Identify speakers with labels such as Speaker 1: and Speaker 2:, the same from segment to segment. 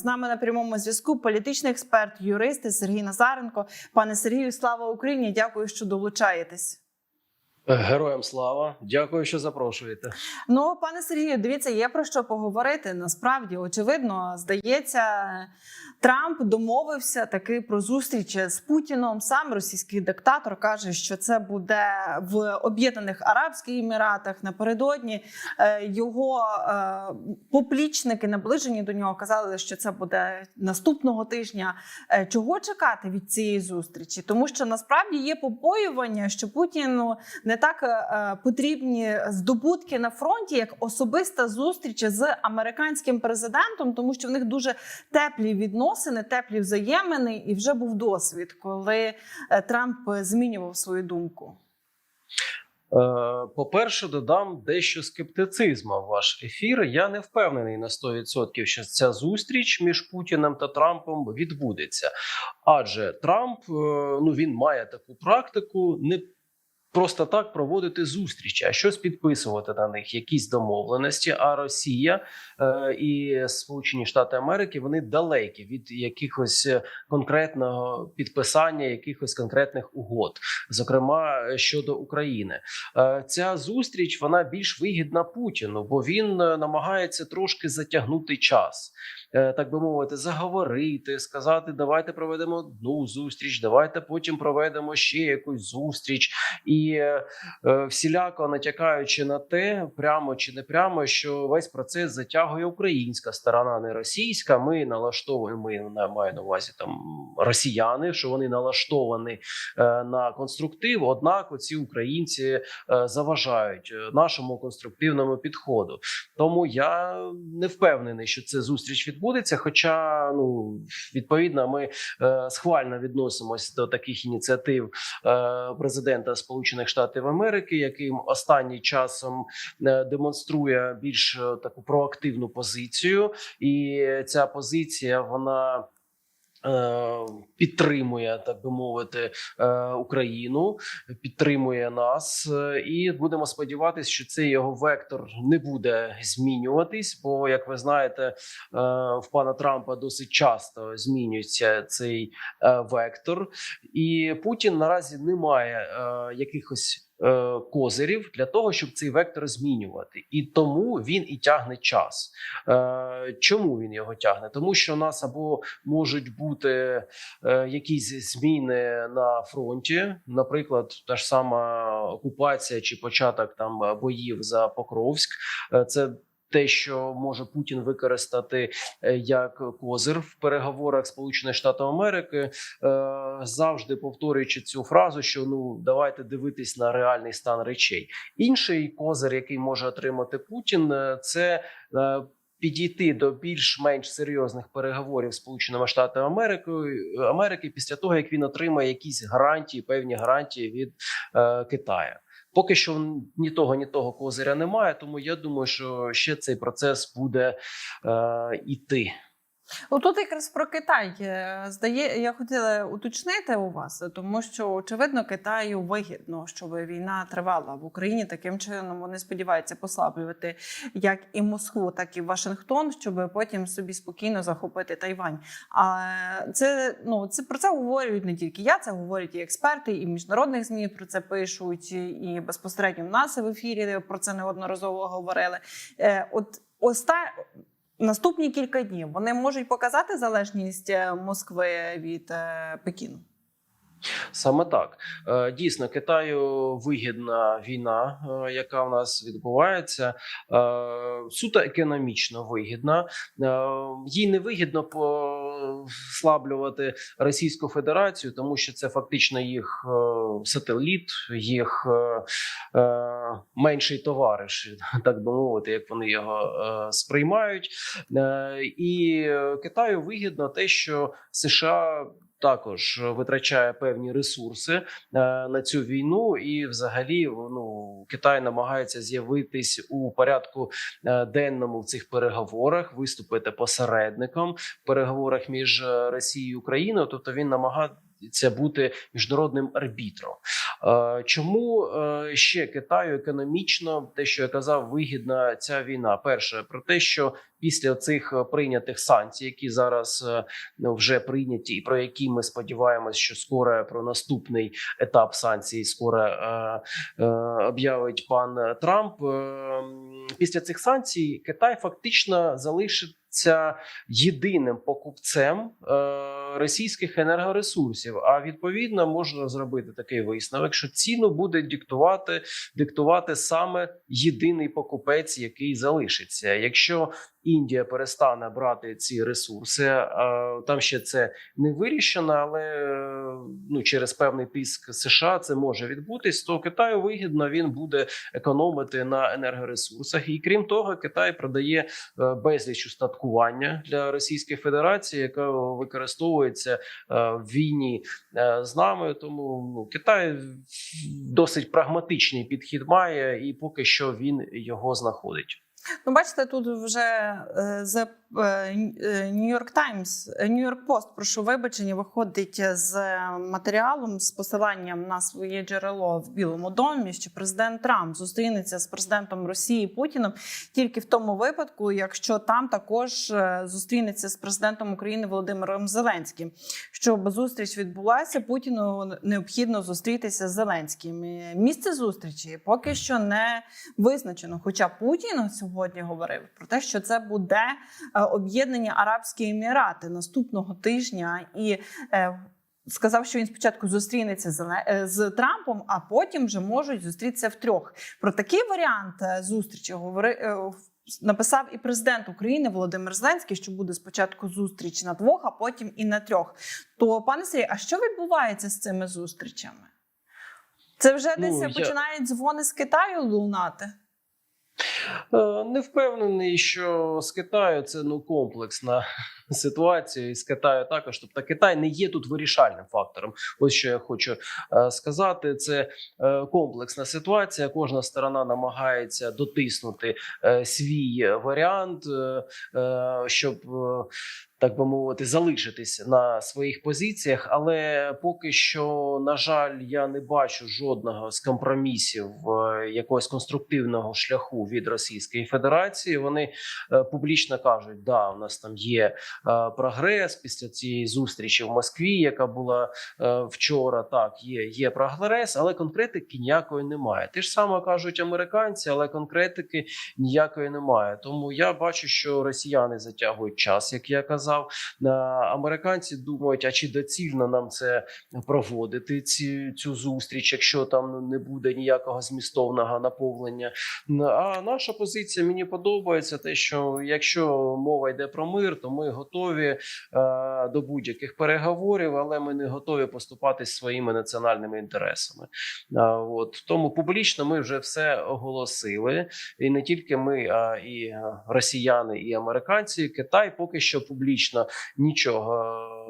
Speaker 1: З нами на прямому зв'язку політичний експерт, юрист Сергій Назаренко. Пане Сергію, слава Україні! Дякую, що долучаєтесь.
Speaker 2: Героям слава, дякую, що запрошуєте.
Speaker 1: Ну, пане Сергію, дивіться, є про що поговорити. Насправді, очевидно, здається, Трамп домовився таки про зустріч з Путіном. Сам російський диктатор каже, що це буде в Об'єднаних Арабських Еміратах. Напередодні е, його е, поплічники, наближені до нього, казали, що це буде наступного тижня. Е, Чого чекати від цієї зустрічі? Тому що насправді є побоювання, що Путіну не так е, потрібні здобутки на фронті, як особиста зустріч з американським президентом, тому що в них дуже теплі відносини, теплі взаємини, і вже був досвід, коли е, Трамп змінював свою думку.
Speaker 2: Е, По-перше, додам дещо скептицизму в ваш ефір. Я не впевнений на 100%, що ця зустріч між Путіним та Трампом відбудеться. Адже Трамп е, ну він має таку практику не. Просто так проводити зустрічі, а щось підписувати на них, якісь домовленості. А Росія е, і Сполучені Штати Америки вони далекі від якихось е, конкретного підписання, якихось конкретних угод, зокрема е, щодо України. Е, ця зустріч вона більш вигідна Путіну, бо він е, намагається трошки затягнути час. Так би мовити, заговорити, сказати, давайте проведемо одну зустріч, давайте потім проведемо ще якусь зустріч, і е, всіляко натякаючи на те, прямо чи не прямо, що весь процес затягує українська сторона, не російська. Ми налаштовуємо ми маю на увазі там росіяни, що вони налаштовані е, на конструктив. Однак, оці українці е, заважають нашому конструктивному підходу. Тому я не впевнений, що це зустріч відбудеться. Хоча, ну відповідно, ми схвально відносимось до таких ініціатив президента Сполучених Штатів Америки, яким останнім часом е, демонструє більш е, таку проактивну позицію, і ця позиція вона. Е, Підтримує, так би мовити, е, Україну, підтримує нас, і будемо сподіватися, що цей його вектор не буде змінюватись. Бо, як ви знаєте, е, в пана Трампа досить часто змінюється цей вектор, і Путін наразі не має якихось. Е, Козирів для того, щоб цей вектор змінювати, і тому він і тягне час. Е, Чому він його тягне? Тому що у нас або можуть бути е, якісь зміни на фронті, наприклад, та ж сама окупація чи початок там боїв за Покровськ. Це те, що може Путін використати е, як козир в переговорах Сполучених Штатів Америки, е, завжди повторюючи цю фразу, що ну давайте дивитись на реальний стан речей. Інший козир, який може отримати Путін, е, це підійти до більш-менш серйозних переговорів Сполученими Штатами Америки Америки після того, як він отримає якісь гарантії, певні гарантії від е, Китаю. Поки що ні того, ні того козиря немає, тому я думаю, що ще цей процес буде е, іти.
Speaker 1: Отут якраз про Китай е, здає, я хотіла уточнити у вас, тому що очевидно Китаю вигідно, щоб війна тривала в Україні. Таким чином вони сподіваються послаблювати як і Москву, так і Вашингтон, щоб потім собі спокійно захопити Тайвань. А це ну це про це говорять не тільки я, це говорять і експерти, і міжнародних змі про це пишуть, і безпосередньо в нас в ефірі про це неодноразово говорили. Е, От оста наступні кілька днів вони можуть показати залежність е, Москви від е, Пекіну.
Speaker 2: Саме так Е, дійсно Китаю вигідна війна, е, яка в нас відбувається, е, суто економічно вигідна. Їй не вигідно послаблювати Російську Федерацію, тому що це фактично їх сателіт, їх менший товариш, так би мовити, як вони його сприймають. І Китаю вигідно те, що США також витрачає певні ресурси е, на цю війну, і взагалі ну Китай намагається з'явитись у порядку е, денному в цих переговорах, виступити посередником в переговорах між е, Росією і Україною. Тобто він намагається бути міжнародним арбітром. Е, Чому е, ще Китаю економічно те, що я казав, вигідна ця війна? Перше про те, що після цих е, прийнятих санкцій, які зараз вже прийняті, і про які ми сподіваємось, що скоро про наступний етап санкцій скоро об'явить пан Трамп. Після цих санкцій Китай фактично залишиться єдиним покупцем е, російських енергоресурсів. А відповідно можна зробити такий висновок, що ціну буде диктувати диктувати саме єдиний покупець, який залишиться. Якщо Індія перестане брати ці ресурси, е, там ще це не вирішено, але е, ну через певний тиск США це може відбутись. То Китаю вигідно він буде економити на енергоресурсах. І крім того, Китай продає е, безліч устаткування для Російської Федерації, яка використовується в війні з нами. Тому ну, Китай досить прагматичний підхід має, і поки що він його знаходить.
Speaker 1: Ну, бачите, тут вже е, з Нью-Йорк Таймс, Нью-Йорк Пост, прошу вибачення, виходить з матеріалом з посиланням на своє джерело в Білому домі, що президент Трамп зустрінеться з президентом Росії Путіном тільки в тому випадку, якщо там також е, зустрінеться з президентом України Володимиром Зеленським. Щоб зустріч відбулася, Путіну необхідно зустрітися з Зеленським. Місце зустрічі поки що не визначено. Хоча Путін сьогодні говорив про те, що це буде е, об'єднані Арабські Емірати наступного тижня, і е, сказав, що він спочатку зустрінеться з, е, з Трампом, а потім вже можуть зустрітися втрьох. Про такий варіант зустрічі говори. е, Написав і президент України Володимир Зеленський, що буде спочатку зустріч на двох, а потім і на трьох. То, пане Сергій, а що відбувається з цими зустрічами? Це вже
Speaker 2: Ну,
Speaker 1: десь
Speaker 2: я-
Speaker 1: починають дзвони з Китаю лунати.
Speaker 2: Е, Не впевнений, що з Китаю це ну комплексна ситуація, і з Китаю також. Тобто Китай не є тут вирішальним фактором. Ось що я хочу е, сказати. Це е, комплексна ситуація. Кожна сторона намагається дотиснути свій варіант, щоб. Так би мовити, залишитись на своїх позиціях, але поки що, на жаль, я не бачу жодного з компромісів е, якогось конструктивного шляху від Російської Федерації. Вони е, публічно кажуть, да, у нас там є е, прогрес після цієї зустрічі в Москві, яка була вчора. Так, є, є прогрес, але конкретики ніякої немає. Те ж саме кажуть американці, але конкретики ніякої немає. Тому я бачу, що росіяни затягують час, як я казав. Е, Американці думають, а чи доцільно нам це проводити ці, цю зустріч, якщо там ну, не буде ніякого змістовного наповнення. А наша позиція мені подобається. Те, що якщо мова йде про мир, то ми готові е, до будь-яких переговорів, але ми не готові поступатись своїми національними інтересами. А, от тому публічно ми вже все оголосили, і не тільки ми, а і е, росіяни, і американці. Китай поки що публічно нічого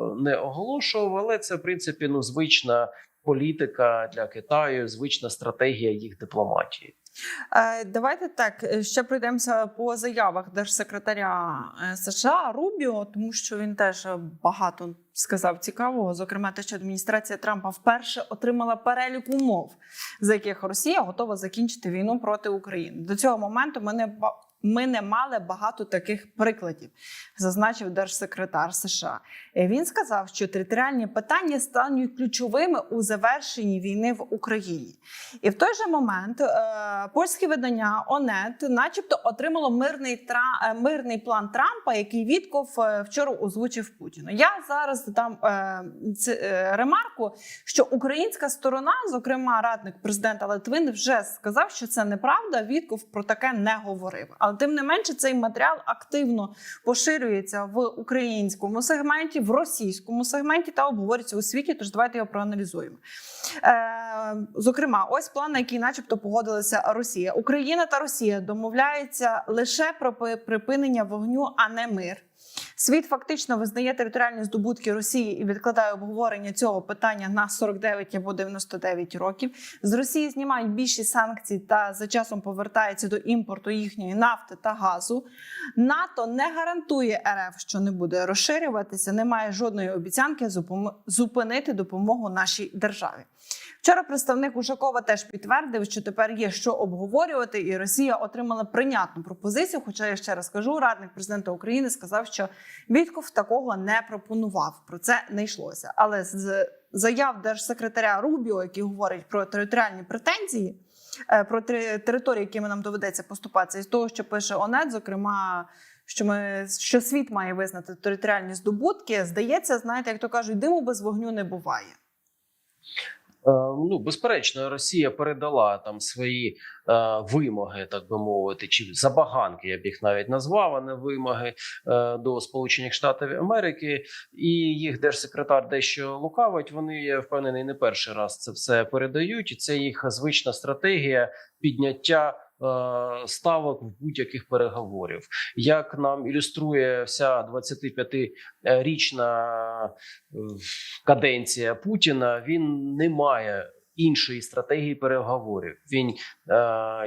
Speaker 2: е, не оголошував, але це в принципі ну звична політика для Китаю, звична стратегія їх дипломатії.
Speaker 1: Е, Давайте так е, ще пройдемося по заявах держсекретаря США Рубіо, тому що він теж багато сказав цікавого. Зокрема, те, що адміністрація Трампа вперше отримала перелік умов, за яких Росія готова закінчити війну проти України. До цього моменту ми не ми не мали багато таких прикладів, зазначив держсекретар США. Е, Він сказав, що територіальні питання стануть ключовими у завершенні війни в Україні. І в той же момент е, польське видання ОНЕТ, начебто, отримало мирний тра, е, мирний план Трампа, який Вітков вчора озвучив Путіну. Я зараз дам ремарку, що українська сторона, зокрема радник президента Литвин, вже сказав, що це неправда. Вітков про таке не говорив. Але тим не менше, цей матеріал активно поширюється в українському сегменті, в російському сегменті та обговорюється у світі. Тож давайте його проаналізуємо. Е, зокрема, ось план, на який, начебто, погодилася Росія. Україна та Росія домовляються лише про припинення вогню, а не мир. Світ фактично визнає територіальні здобутки Росії і відкладає обговорення цього питання на 49 або 99 років. З Росії знімають більшість санкцій та за часом повертається до імпорту їхньої нафти та газу. НАТО не гарантує РФ, що не буде розширюватися, не має жодної обіцянки зупинити допомогу нашій державі. Вчора представник Ушакова теж підтвердив, що тепер є що обговорювати, і Росія отримала прийнятну пропозицію. Хоча я ще раз кажу, радник президента України сказав, що Вітков такого не пропонував. Про це не йшлося. Але з заяв держсекретаря Рубіо, який говорить про територіальні претензії, е, про території, якими нам доведеться поступатися, і з того, що пише ОНЕТ, зокрема. Що ми що світ має визнати територіальні здобутки, здається, знаєте, як то кажуть, диму без вогню не буває.
Speaker 2: Е, Ну, безперечно, Росія передала там свої е, вимоги, так би мовити, чи забаганки, я б їх навіть назвав, а не вимоги е, до Сполучених Штатів Америки, і їх держсекретар дещо лукавить. Вони я впевнений, не перший раз це все передають, і це їх звична стратегія підняття. Е, Ставок в будь-яких переговорів, як нам ілюструє вся 25-річна е, каденція Путіна, він не має іншої стратегії переговорів. Він, е,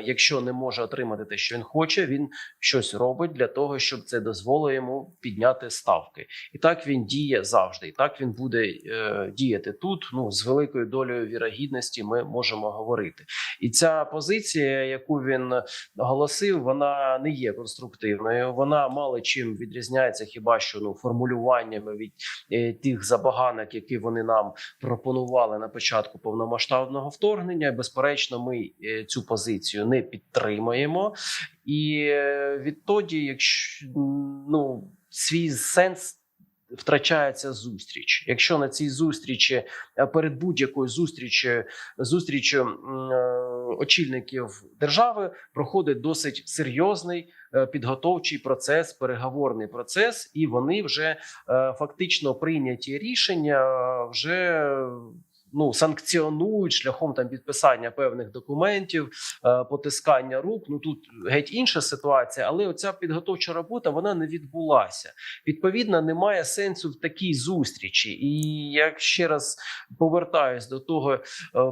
Speaker 2: якщо не може отримати те, що він хоче, він щось робить для того, щоб це дозволило йому підняти ставки. І так він діє завжди. І так він буде е, діяти тут. Ну з великою долею вірогідності ми можемо говорити. І ця позиція, яку він оголосив, вона не є конструктивною. Вона мало чим відрізняється, хіба що ну формулюваннями від е, тих забаганок, які вони нам пропонували на початку повномасштабного вторгнення. Безперечно, ми е, цю позицію не підтримуємо, і е, відтоді, якщо ну свій сенс. Втрачається зустріч. Якщо на цій зустрічі е, перед будь-якою зустрічю е, очільників держави проходить досить серйозний підготовчий процес, переговорний процес, і вони вже фактично прийняті рішення вже. Ну, санкціонують шляхом там підписання певних документів, е, потискання рук. Ну тут геть інша ситуація, але оця підготовча робота вона не відбулася. Відповідно, немає сенсу в такій зустрічі. І як ще раз повертаюсь до того, е,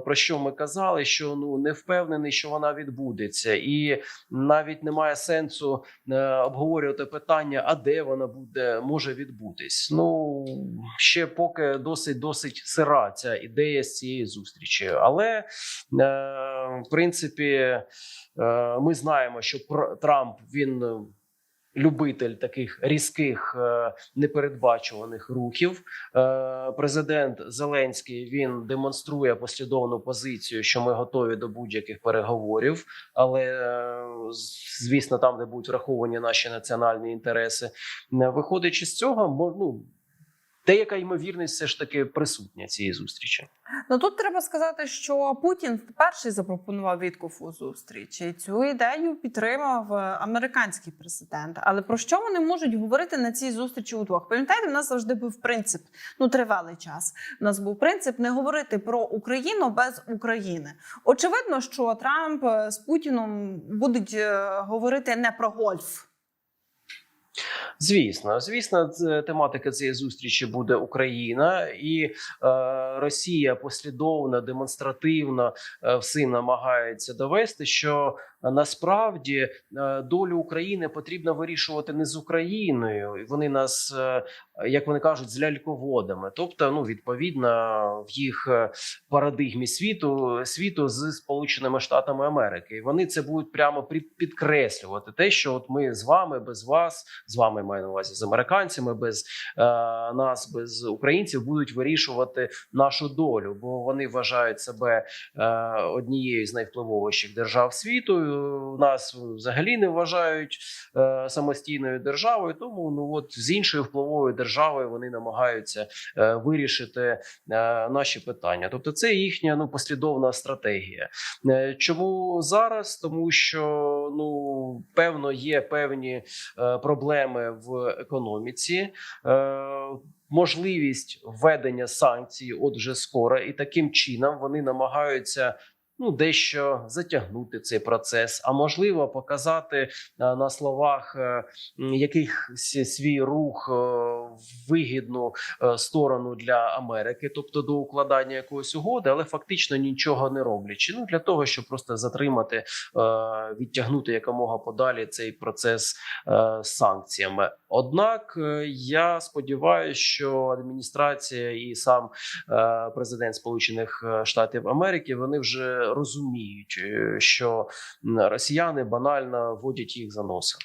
Speaker 2: про що ми казали, що ну не впевнений, що вона відбудеться, і навіть немає сенсу е, обговорювати питання, а де вона буде може відбутись. Ну ще поки досить досить сира ця ідея з цієї зустрічі, але е, в принципі е, ми знаємо, що Трамп він. е, Любитель таких різких непередбачуваних рухів. Президент Зеленський він демонструє послідовну позицію, що ми готові до будь-яких переговорів, але звісно, там, де будуть враховані наші національні інтереси, виходячи з цього, ну, деяка ймовірність все ж таки присутня цієї зустрічі.
Speaker 1: Ну тут треба сказати, що Путін перший запропонував Віткову зустріч. І цю ідею підтримав е, американський президент. Але про що вони можуть говорити на цій зустрічі удвох? Пам'ятаєте, в нас завжди був принцип, ну тривалий час. У нас був принцип не говорити про Україну без України. Очевидно, що Трамп е, з Путіном будуть е, говорити не про гольф.
Speaker 2: Звісно, звісно, тематика цієї зустрічі буде Україна і е, Росія послідовно, демонстративно е, всі намагається довести, що насправді е, долю України потрібно вирішувати не з Україною. Вони нас, е, як вони кажуть, з ляльководами. Тобто, ну відповідно, в їх е, парадигмі світу світу з Сполученими Штатами Америки. І вони це будуть прямо під- підкреслювати те, що от ми з вами без вас, з вами маю на увазі з американцями, без е, нас, без українців, будуть вирішувати нашу долю, бо вони вважають себе е, однією з найвпливовіших держав світу. Нас взагалі не вважають е, самостійною державою. Тому ну от з іншою впливовою державою вони намагаються е, вирішити е, наші питання. Тобто, це їхня ну послідовна стратегія. Е, Чому зараз? Тому що ну певно є певні проблеми в економіці. Можливість введення санкцій, от вже скоро, і таким чином вони намагаються ну, дещо затягнути цей процес, а можливо, показати е, на словах е, якийсь свій рух е, в вигідну е, сторону для Америки, тобто до укладання якоїсь угоди, але фактично нічого не роблячи. Ну для того, щоб просто затримати, е, відтягнути якомога подалі цей процес е, санкціями. Однак е, я сподіваюся, що адміністрація і сам е, президент Сполучених е, Штатів Америки вони вже розуміють, е, що росіяни банально водять їх за носа.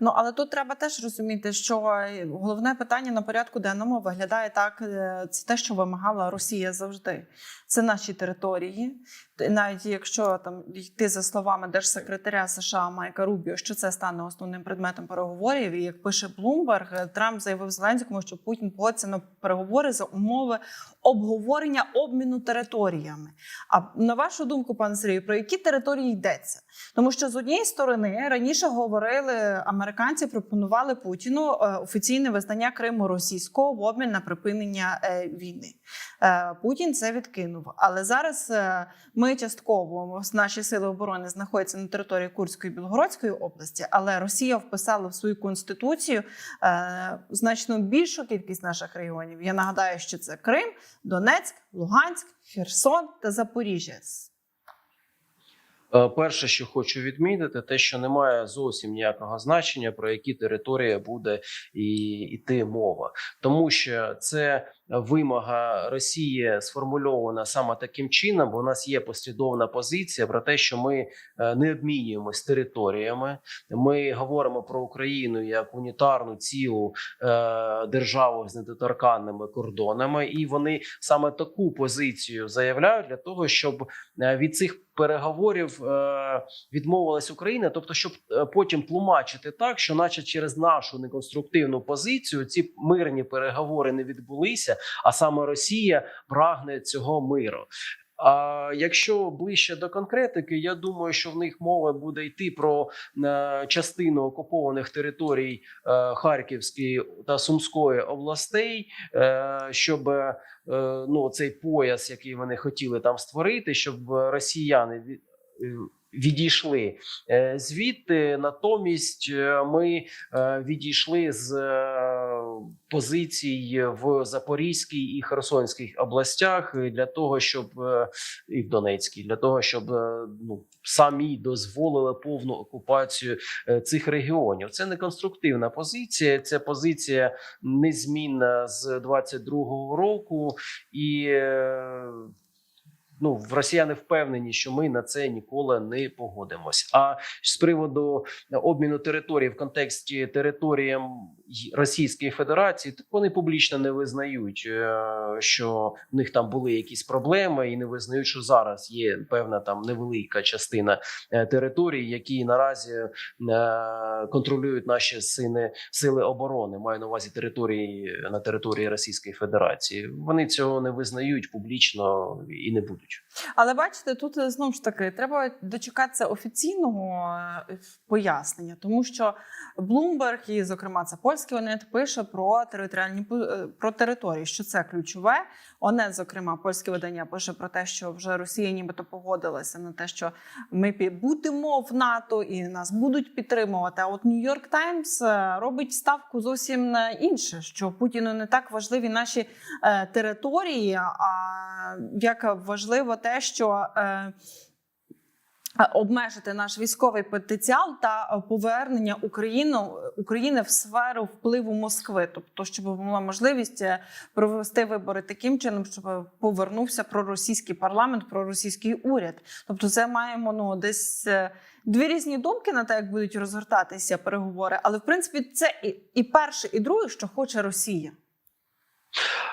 Speaker 1: Ну але тут треба теж розуміти, що головне питання на порядку денному виглядає так: е, це те, що вимагала Росія завжди. Це наші території. Навіть якщо там йти за словами держсекретаря США Майка Рубіо, що це стане основним предметом переговорів, і як пише Блумберг, Трамп заявив Зеленському, що Путін погодиться на переговори за умови обговорення обміну територіями. А на вашу думку, пане Сергію, про які території йдеться? Тому що з однієї сторони раніше говорили американці, пропонували Путіну е, офіційне визнання Криму російського в обмін на припинення е, війни. Е, Путін це відкинув. Але зараз е, частково наші сили оборони знаходяться на території Курської і Білгородської області, але Росія вписала в свою конституцію е, значно більшу кількість наших регіонів. Я нагадаю, що це Крим, Донецьк, Луганськ, Херсон та Запоріжжя.
Speaker 2: Е, Перше, що хочу відмітити, те, що немає зовсім ніякого значення, про які території буде і йти мова, тому що це вимога Росії сформульована саме таким чином, бо у нас є послідовна позиція про те, що ми е, не обмінюємось територіями. Ми говоримо про Україну як унітарну цілу е, державу з недоторканними кордонами, і вони саме таку позицію заявляють для того, щоб е, від цих переговорів відмовилась Україна, тобто, щоб потім тлумачити так, що, наче через нашу неконструктивну позицію, ці мирні переговори не відбулися, а саме Росія прагне цього миру. А якщо ближче до конкретики, я думаю, що в них мова буде йти про е, частину окупованих територій е, Харківської та Сумської областей, е, щоб ну цей пояс, який вони хотіли там створити, щоб росіяни відійшли е, звідти. Натомість е, ми е, відійшли з позицій в Запорізькій і Херсонській областях для того, щоб і в Донецькій, для того, щоб ну самі дозволили повну окупацію цих регіонів. Це не конструктивна позиція. Це позиція незмінна з 22-го року, і ну росіяни впевнені, що ми на це ніколи не погодимось. А з приводу обміну території в контексті територіям Російської Федерації, так вони публічно не визнають, е, що в них там були якісь проблеми, і не визнають, що зараз є певна там невелика частина е, територій, які наразі е, контролюють наші сини сили оборони. Маю на увазі території на території Російської Федерації. Вони цього не визнають публічно і не будуть.
Speaker 1: Але бачите, тут е, знову ж таки треба дочекатися офіційного е, пояснення, тому що Bloomberg, і, зокрема, це польський ОНЕТ, пише про територіальні е, про території, що це ключове. ОНЕТ, зокрема, польське видання пише про те, що вже Росія нібито погодилася на те, що ми будемо в НАТО і нас будуть підтримувати. А от Нью-Йорк Таймс робить ставку зовсім на інше, що Путіну не так важливі наші території, а як важливо те, що е, обмежити наш військовий потенціал та е, повернення Україну, України в сферу впливу Москви, тобто, щоб була можливість е, провести вибори таким чином, щоб повернувся проросійський парламент, проросійський уряд. Тобто, це маємо ну десь. е, Дві різні думки на те, як будуть розгортатися переговори, але в принципі це і, і перше, і друге, що хоче Росія.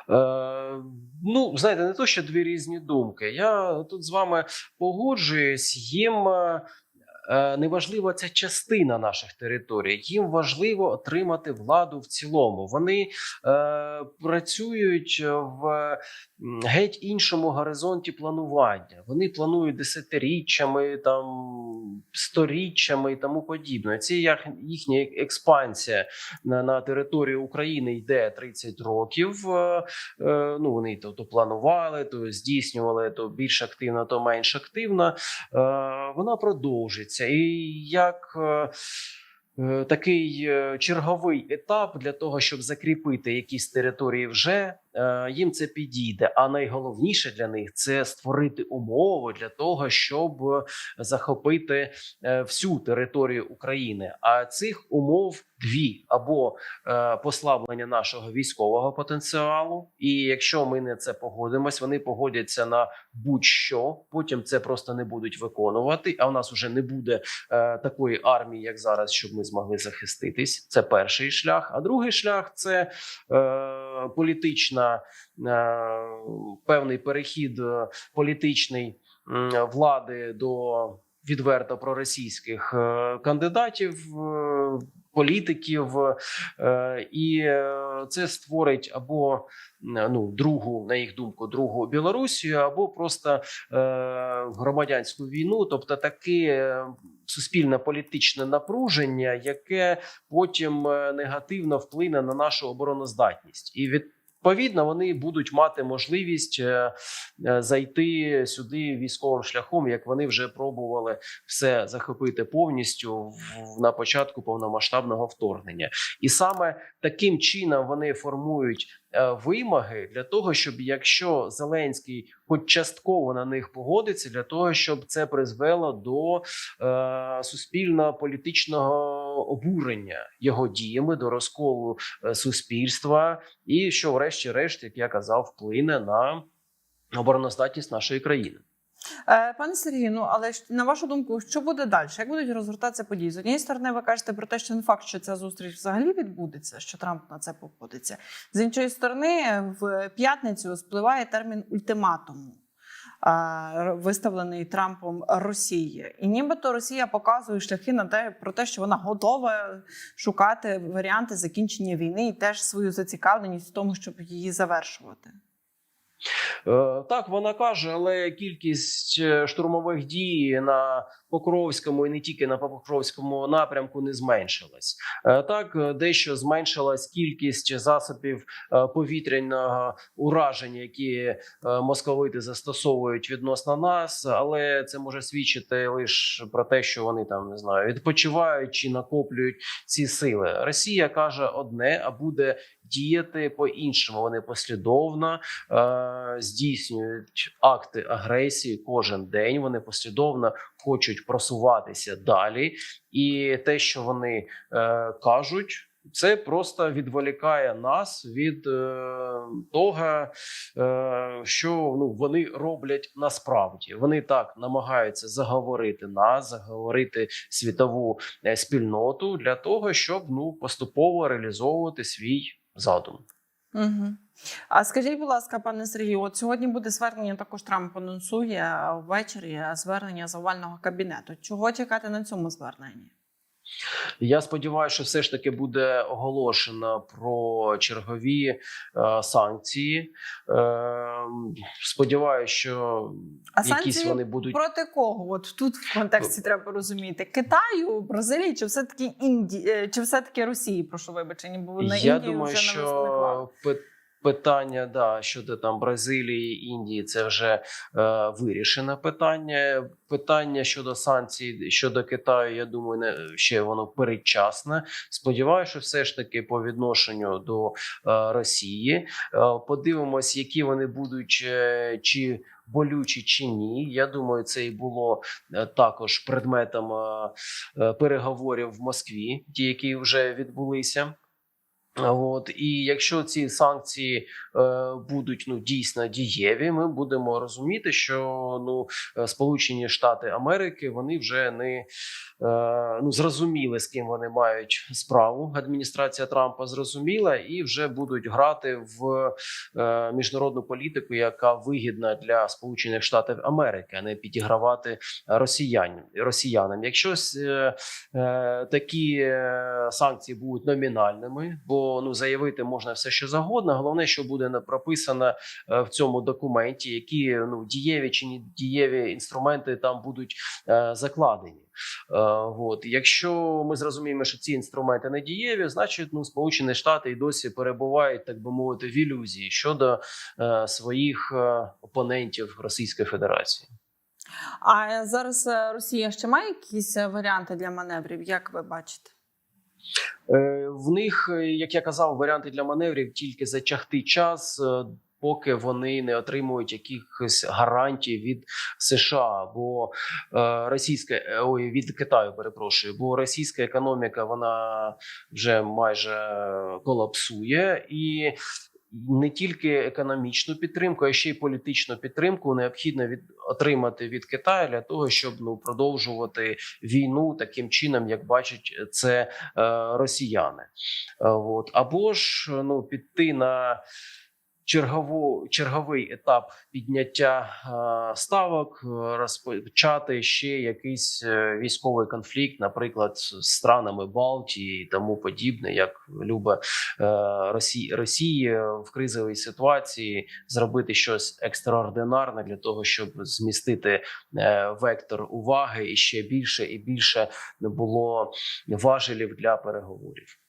Speaker 2: Е, ну, знаєте, не то, що дві різні думки. Я тут з вами погоджуюсь. Їм е, е, не важлива ця частина наших територій. Їм важливо отримати владу в цілому. Вони е, працюють в геть іншому горизонті планування. Вони планують десятиріччями, там сторіччями і тому подібне. Це їхня експансія на, на територію України йде 30 років. Е, е, ну вони то, то планували, то здійснювали то більш активно, то менш активно. Е, вона продовжиться. І як е, е, такий е, черговий етап для того, щоб закріпити якісь території вже. Е, Їм це підійде, а найголовніше для них це створити умови для того, щоб захопити е, всю територію України. А цих умов дві: або е, послаблення нашого військового потенціалу, і якщо ми не це погодимось, вони погодяться на будь-що. Потім це просто не будуть виконувати. А у нас вже не буде такої армії, як зараз, щоб ми змогли захиститись. Це перший шлях. А другий шлях це е, політична е, певний перехід е, політичний влади до відверто проросійських е, кандидатів. е, Політиків і це створить або ну другу, на їх думку, другу Білорусію, або просто громадянську війну, тобто таке суспільне політичне напруження, яке потім негативно вплине на нашу обороноздатність, і відповідно вони будуть мати можливість е, е, зайти сюди військовим шляхом, як вони вже пробували все захопити повністю на початку повномасштабного вторгнення, і саме таким чином вони формують вимоги для того, щоб якщо Зеленський хоч частково на них погодиться, для того, щоб це призвело до е, суспільно-політичного обурення його діями, до розколу е, суспільства, і що, врешті-решт, як я казав, вплине на обороноздатність нашої країни.
Speaker 1: Е, Пане Сергію, ну але на вашу думку, що буде далі? Як будуть розгортатися події? З однієї сторони, ви кажете про те, що не факт, що ця зустріч взагалі відбудеться, що Трамп на це погодиться. З іншої сторони, в п'ятницю спливає термін ультиматуму. е, Виставлений Трампом Росії, і нібито Росія показує шляхи на те про те, що вона готова шукати варіанти закінчення війни і теж свою зацікавленість в тому, щоб її завершувати.
Speaker 2: Е, Так, вона каже, але кількість е, штурмових дій на Покровському і не тільки на Покровському напрямку не зменшилась. Е, Так, е, дещо зменшилась кількість засобів е, повітряного ураження, які московити застосовують відносно нас, але це може свідчити лише про те, що вони там не знаю, відпочивають чи накоплюють ці сили. Росія каже одне, а буде діяти по-іншому. Вони послідовно е, здійснюють акти агресії кожен день. Вони послідовно хочуть просуватися далі, і те, що вони е, кажуть. Це просто відволікає нас від е, того, е, що ну вони роблять насправді. Вони так намагаються заговорити нас, заговорити світову е, спільноту для того, щоб ну поступово реалізовувати свій задум.
Speaker 1: Угу. А скажіть, будь ласка, пане Сергію, от сьогодні буде звернення, також Трамп анонсує ввечері звернення з овального кабінету. Чого чекати на цьому зверненні?
Speaker 2: Я сподіваюся, що все ж таки буде оголошено про чергові е, санкції. Е, сподіваюся, що
Speaker 1: А
Speaker 2: якісь вони будуть
Speaker 1: Проти кого? От тут в контексті треба розуміти Китаю, Бразилії чи все таки Індії, чи все таки Росії? Прошу вибачення, бо на
Speaker 2: Я
Speaker 1: Індію
Speaker 2: думаю,
Speaker 1: вже
Speaker 2: що пи- питання да, щодо там Бразилії, Індії, це вже е, вирішене питання. Питання щодо санкцій щодо Китаю, я думаю, не ще воно передчасне. Сподіваюся, все ж таки по відношенню до е, Росії. Е, подивимось, які вони будуть е, чи. Болючі чи ні, я думаю, це і було е, також предметом е, е, переговорів в Москві, ті, які вже відбулися. От і якщо ці санкції е, будуть ну дійсно дієві, ми будемо розуміти, що ну е, Сполучені Штати Америки вони вже не е, ну зрозуміли, з ким вони мають справу. Адміністрація Трампа зрозуміла і вже будуть грати в е, міжнародну політику, яка вигідна для Сполучених Штатів Америки, а не підігравати росіян росіянам. Якщо е, е, такі е, санкції будуть номінальними, бо ну заявити можна все, що завгодно. Головне, що буде прописано е, в цьому документі, які ну дієві чи не дієві інструменти там будуть е, закладені. Е, от якщо ми зрозуміємо, що ці інструменти не дієві, значить ну Сполучені Штати і досі перебувають, так би мовити, в ілюзії щодо своїх опонентів Російської Федерації.
Speaker 1: А зараз Росія ще має якісь варіанти для маневрів, як ви бачите?
Speaker 2: Е, В них, е, як я казав, варіанти для маневрів тільки затягти час. е, Поки вони не отримують якихось гарантій від США, бо російська ой, від Китаю, перепрошую, бо російська економіка вона вже майже колапсує, і не тільки економічну підтримку, а ще й політичну підтримку необхідно від отримати від Китаю для того, щоб ну продовжувати війну таким чином, як бачать це е, росіяни. Е, от або ж ну піти на чергову черговий етап підняття е, ставок, е, розпочати ще якийсь е, військовий конфлікт, наприклад, з странами Балтії і тому подібне, як любе Росії Росії в кризовій ситуації зробити щось екстраординарне для того, щоб змістити вектор уваги і ще більше і більше не було важелів для переговорів.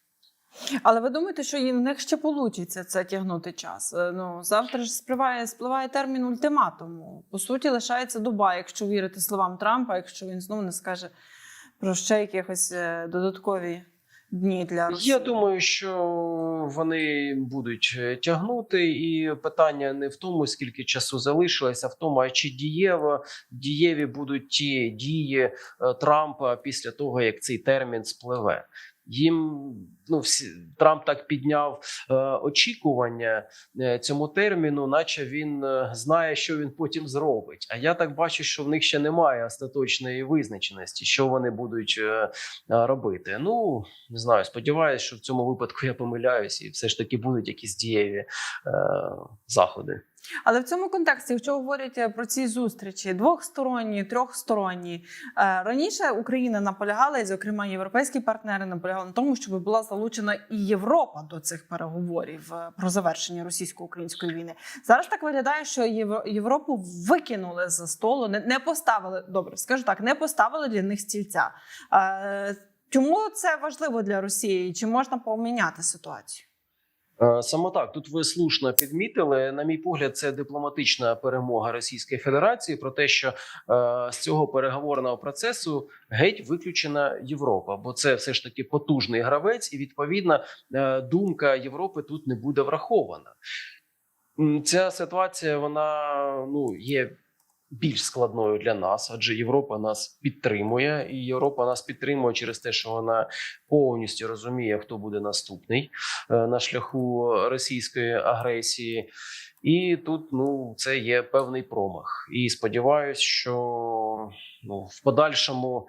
Speaker 1: Але ви думаєте, що і в них ще вийде це тягнути час? Е, Ну завтра ж спливає, спливає термін ультиматуму. По суті, лишається доба, якщо вірити словам Трампа, якщо він знову не скаже про ще якихось е, додаткові дні для Росії.
Speaker 2: Я думаю, що вони будуть е, тягнути, і питання не в тому, скільки часу залишилося, а в тому, а чи дієво дієві будуть ті дії Трампа після того, як цей термін спливе. Їм ну всі Трамп так підняв е, очікування е, цьому терміну, наче він е, знає, що він потім зробить. А я так бачу, що в них ще немає остаточної визначеності, що вони будуть е, е, робити. Ну не знаю, сподіваюся, що в цьому випадку я помиляюсь, і все ж таки будуть якісь дієві е, заходи.
Speaker 1: Але в цьому контексті, якщо говорять е, про ці зустрічі двохсторонні, трьохсторонні, е, раніше Україна наполягала, і зокрема європейські партнери наполягали на тому, щоб була залучена і Європа до цих переговорів е, про завершення російсько-української війни. Зараз так виглядає, що Євро- Європу викинули за столу, не, поставили добре, скажу так, не поставили для них стільця. Чому це важливо для Росії? Чи можна поміняти ситуацію?
Speaker 2: Е, Саме так тут ви слушно підмітили. На мій погляд, це дипломатична перемога Російської Федерації про те, що е, з цього переговорного процесу геть виключена Європа, бо це все ж таки потужний гравець, і відповідна е, думка Європи тут не буде врахована. Ця ситуація вона ну є. Більш складною для нас, адже Європа нас підтримує, і Європа нас підтримує через те, що вона повністю розуміє, хто буде наступний е, на шляху російської агресії. І тут ну це є певний промах. І сподіваюсь, що ну в подальшому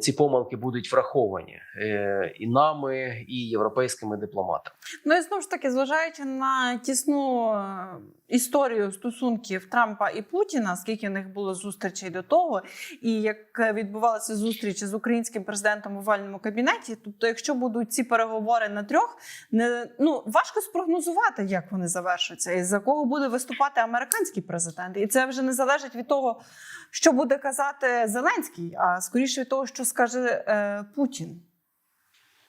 Speaker 2: ці помилки будуть враховані е, і нами, і європейськими дипломатами.
Speaker 1: Ну і знову ж таки, зважаючи на тісну е, історію стосунків Трампа і Путіна, скільки в них було зустрічей до того, і як відбувалися зустрічі з українським президентом у вальному кабінеті, тобто, якщо будуть ці переговори на трьох, не ну важко спрогнозувати, як вони завершаться, і за кого буде виступати американський президент, і це вже не залежить від того, що буде казати Зеленський, а скоріше від того, що скаже е, Путін.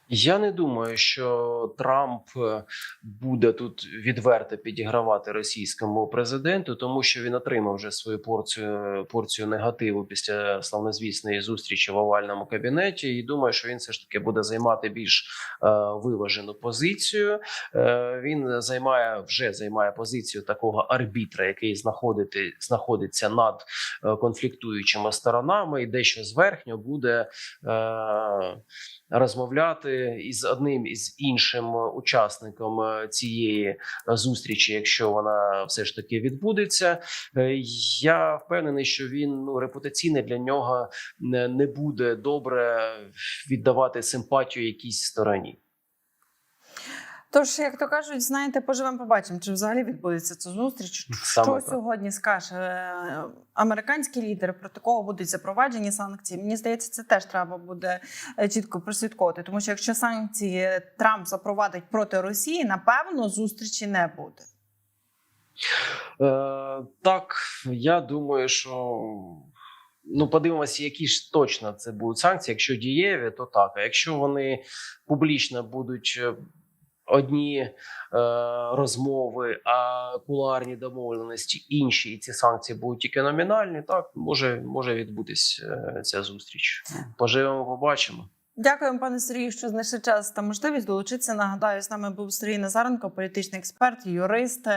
Speaker 2: Я не думаю, що Трамп е, буде тут відверто підігравати російському президенту, тому що він отримав вже свою порцію порцію негативу після славнозвісної зустрічі в овальному кабінеті. І думаю, що він все ж таки буде займати більш е, виважену позицію. Е, він займає вже займає позицію такого арбітра, який знаходити знаходиться над е, конфліктуючими сторонами, і дещо зверхньо буде. Е, розмовляти із одним із іншим учасником е, цієї зустрічі, якщо вона все ж таки відбудеться. Е, Я впевнений, що він ну репутаційно для нього не буде добре віддавати симпатію якійсь стороні.
Speaker 1: Тож, як то кажуть, знаєте, поживемо, побачимо, чи взагалі відбудеться ця зустріч.
Speaker 2: Саме
Speaker 1: що
Speaker 2: так.
Speaker 1: сьогодні скаже е, американський лідер, проти кого будуть запроваджені санкції? Мені здається, це теж треба буде е, чітко прослідковувати. Тому що якщо санкції Трамп запровадить проти Росії, напевно, зустрічі не буде.
Speaker 2: Е, так, я думаю, що ну подивимося, які ж точно це будуть санкції. Якщо дієві, то так. А якщо вони публічно будуть. Одні е, розмови, а куларні домовленості інші, і ці санкції будуть тільки номінальні. Так може, може відбутись е, ця зустріч. Поживемо, побачимо.
Speaker 1: Дякуємо, пане Сергію, що знайшли час та можливість долучитися. Нагадаю, з нами був Сергій Назаренко, політичний експерт, юрист.